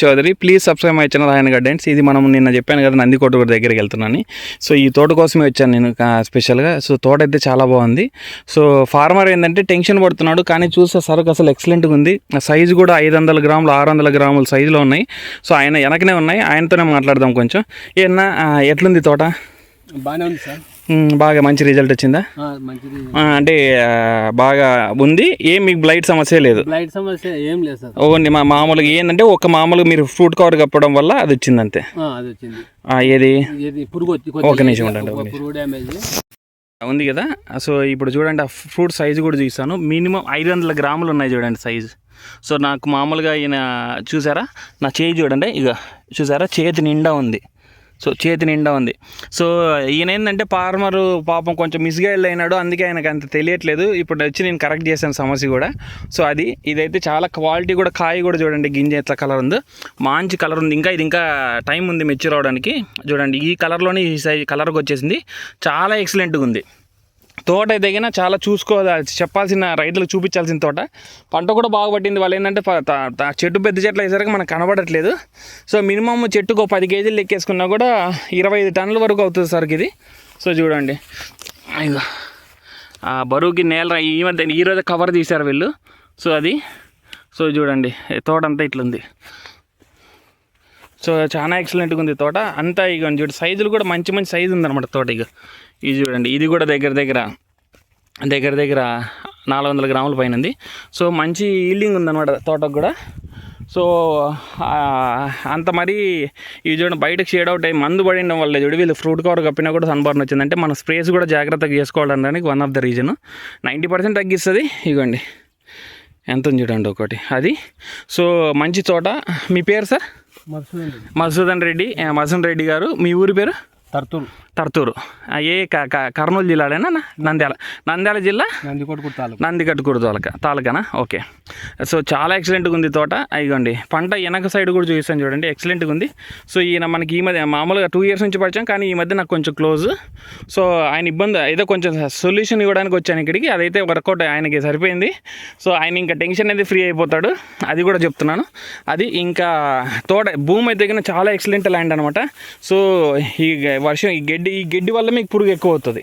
Chowdary please subscribe my channel ఆయన guidance ఇది మనం నిన్న చెప్పాను కదా నందికోట కూడా దగ్గరికి వెళ్తున్నాను సో ఈ తోట కోసమే వచ్చాను నేను స్పెషల్గా సో తోట అయితే చాలా బాగుంది. సో ఫార్మర్ ఏంటంటే టెన్షన్ పడుతున్నాడు కానీ చూస్తే సరుకు అసలు ఎక్సలెంట్గా ఉంది. సైజు కూడా ఐదు వందల గ్రాములు ఆరు వందల గ్రాముల సైజులో ఉన్నాయి. సో ఆయన వెనకనే ఉన్నాయి. ఆయనతోనే మాట్లాడదాం కొంచెం. ఏమన్నా ఎట్లుంది తోట? బాగానే ఉంది సార్. బాగా మంచి రిజల్ట్ వచ్చిందా? అంటే బాగా ఉంది. ఏం మీకు బ్లైట్ సమస్య లేదు? లైట్ సమస్య ఏం లేదు సార్. ఓన్లీ మా మామూలుగా ఏంటంటే ఒక మామూలుగా మీరు ఫ్రూట్ కవర్ కప్పడం వల్ల అది వచ్చింది అంతే. ఏది? ఒక నిమిషం ఉండండి, ఉంది కదా? సో ఇప్పుడు చూడండి ఆ ఫ్రూట్ సైజు కూడా చూస్తాను మినిమం ఐదు వందల గ్రాములు ఉన్నాయి చూడండి సైజు సో నాకు మామూలుగా ఈయన చూసారా? నా చేయి చూడండి ఇక చూసారా? చేతి నిండా ఉంది. సో చేతి నిండా ఉంది. సో ఈయన ఏంటంటే ఫార్మరు పాపం కొంచెం మిస్గైడ్ అయినాడు. అందుకే ఆయనకు అంత తెలియట్లేదు. ఇప్పుడు వచ్చి నేను కరెక్ట్ చేశాను సమస్య కూడా. సో అది ఇదైతే చాలా క్వాలిటీ కూడా కాయ కూడా చూడండి గింజ ఎట్లా కలర్ ఉంది. మంచి కలర్ ఉంది. ఇంకా ఇది ఇంకా టైం ఉంది మెచ్యూర్ అవడానికి. చూడండి ఈ కలర్లోనే ఈ సైజ్ కలర్కి వచ్చేసింది. చాలా ఎక్సలెంట్గా ఉంది. తోట దగ్గర చాలా చూసుకోవాలి. చెప్పాల్సిన రైతులకు చూపించాల్సిన తోట. పంట కూడా బాగా పట్టింది. వాళ్ళు ఏంటంటే చెట్టు పెద్ద చెట్లు అయ్యేసరికి మనకు కనబడట్లేదు. సో మినిమం చెట్టుకు ఒక పది కేజీలు లెక్కేసుకున్నా కూడా ఇరవై ఐదు టన్నుల వరకు అవుతుంది సరికి ఇది. సో చూడండి. ఇదిగో. ఆ బరువుకి నేల ఈ మధ్య ఈరోజు కవర్ తీశారు వీళ్ళు. సో అది సో చూడండి. తోట అంతా ఇట్లుంది. సో చాలా ఎక్సలెంట్గా ఉంది తోట. అంతా ఇక చూడు సైజులు కూడా మంచి మంచి సైజు ఉందన్నమాట తోట ఇక ఇది చూడండి ఇది కూడా దగ్గర దగ్గర దగ్గర దగ్గర నాలుగు వందల గ్రాముల పైన ఉంది. సో మంచి ఈల్డింగ్ ఉందన్నమాట తోటకు కూడా. సో అంత మరీ ఇవి చూడండి బయటకు షేడ్ అవుట్ అయ్యి మందు పడిన వల్ల చూడు వీళ్ళు ఫ్రూట్ కవర్ కప్పినా కూడా సన్బర్న్ వచ్చిందంటే మన స్ప్రేస్ కూడా జాగ్రత్తగా చేసుకోవడానికి one of the reason ninety percent తగ్గిస్తుంది ఇగోండి. ఎంత ఉంది చూడండి ఒకటి. అది? సో మంచి తోట. మీ పేరు సార్? మధుసూదన్ రెడ్డి. మధుసూదన్ రెడ్డి గారు. మీ ఊరి పేరు? తర్తూరు. తర్తూరు. ఏ కర్నూలు జిల్లాలేనా? నా? నంద్యాల. నంద్యాల జిల్లా? నందికోటకూరు తాలూకు. నందికట్టుకూరు తాలూక. తాలూకానా? ఓకే. సో చాలా ఎక్సలెంట్గా ఉంది తోట. ఇదిగోండి పంట వెనక సైడ్ కూడా చూపిస్తాను చూడండి. ఎక్సలెంట్గా ఉంది సో ఈయన మనకి ఈ మధ్య మామూలుగా టూ ఇయర్స్ నుంచి పరిచయం కానీ ఈ మధ్య నాకు కొంచెం క్లోజ్ సో ఆయన ఇబ్బంది ఏదో కొంచెం సొల్యూషన్ ఇవ్వడానికి వచ్చాను ఇక్కడికి. అదైతే వర్కౌట్ ఆయనకి సరిపోయింది. సో ఆయన ఇంకా టెన్షన్ అనేది ఫ్రీ అయిపోతాడు. అది కూడా చెప్తున్నాను. అది ఇంకా తోట భూమి అయితే కన్నా చాలా ఎక్సలెంట్ ల్యాండ్ అనమాట సో ఈ వర్షం ఈ గడ్డి ఈ గడ్డి వల్ల మీకు పురుగు ఎక్కువ అవుతుంది.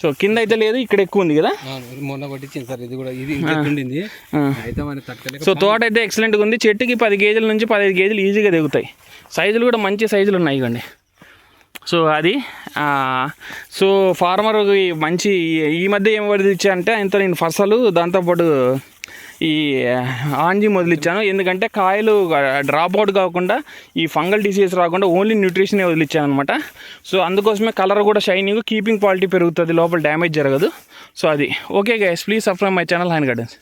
సో కింద అయితే లేదు ఇక్కడ ఎక్కువ ఉంది కదా? మొన్న సార్ ఇది కూడా ఇది ఉండింది. సో తోట అయితే ఎక్సలెంట్గా ఉంది. చెట్టుకి పది కేజీల నుంచి పదిహేను కేజీలు ఈజీగా దిగుతాయి సైజులు కూడా మంచి సైజులు ఉన్నాయి ఇవ్వండి సో అది సో ఫార్మర్ మంచి ఈ మధ్య ఏం వదిలిచ్చా అంటే ఆయనతో నేను ఫసలు దాంతోపాటు ఈ ఆంజీ మొదలిచ్చాను. ఎందుకంటే కాయలు డ్రాప్ అవుట్ కాకుండా ఈ ఫంగల్ డిసీజ్ రాకుండా ఓన్లీ న్యూట్రిషనే వదిలిచ్చాను అనమాట సో అందుకోసమే కలర్ కూడా షైనింగ్ కీపింగ్ క్వాలిటీ పెరుగుతుంది లోపల డ్యామేజ్ జరగదు. సో అది. Okay guys please subscribe my channel hand gardens